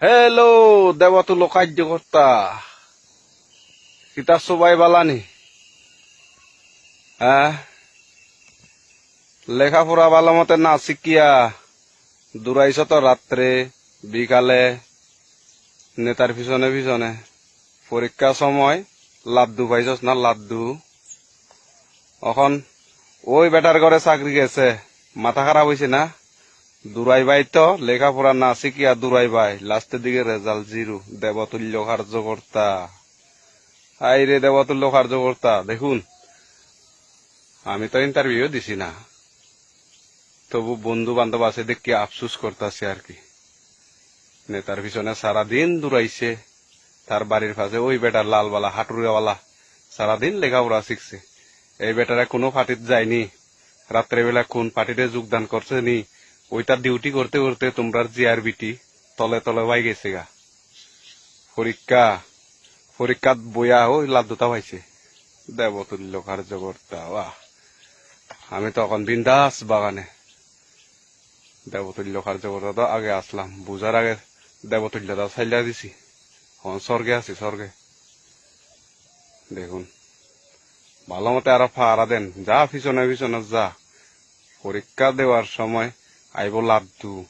Hello দেবতুল্য কার্যকর্তা কিতা সবাই বালানি। হ্যাঁ? লেখাপড়া ভালো মতে না শিখিয়া দূরাইছ তো রাত্রে, বিকালে, নেতার পিছনে পিছনে। পরীক্ষার সময় লাড্ডু পাইছস না লাড্ডু? এখন ওই বেটার ঘরে চাকরি গেছে, মাথা খারাপ হয়েছে না? দূরাই ভাই তো, লেখাপড়া না শিখিয়া দুরাই ভাই। লাস্টের দিকে রেজাল্ট জিরো। দেবতুল্য কার্যকর্তা। আই রে দেবতুল্য কার্যকর্তা, দেখুন। আমি তো ইন্টারভিউ দিছি না। তবু বন্ধু বান্ধব আছে দেখি আফসুস করতেছে আর কি। নেতার পিছনে সারাদিন দূরাইছে। তার বাড়ির পাশে ওই বেটার লালবালা, হাটুরিয়াওয়ালা সারাদিন লেখাপড়া শিখছে। এই বেটারা কোনো পার্টিতে যায়নি। রাত্রেবেলা কোন পার্টিতে যোগদান করছে নি? ওইটা ডিউটি করতে করতে তোমরা জিআরবিটি তলে তলে পাই গেছে গা। পরীক্ষা, পরীক্ষাত বইয়া ওই লাদ্দুতা পাইছে। দেবতুল্য কার্যকর্তা বাহ। আমি তখন বিন্দাস বাগানে। দেবতুল্য কার্যকর্তা তো আগে আসলাম। বুঝার আগে দেবতুল্যতা চাইলা দিছি। এখন স্বর্গে আছি, স্বর্গে। দেখুন, ভালো মতে আরও ফাড়া দেন। যা পিছনে পিছনে যা। পরীক্ষা দেওয়ার সময় I will love to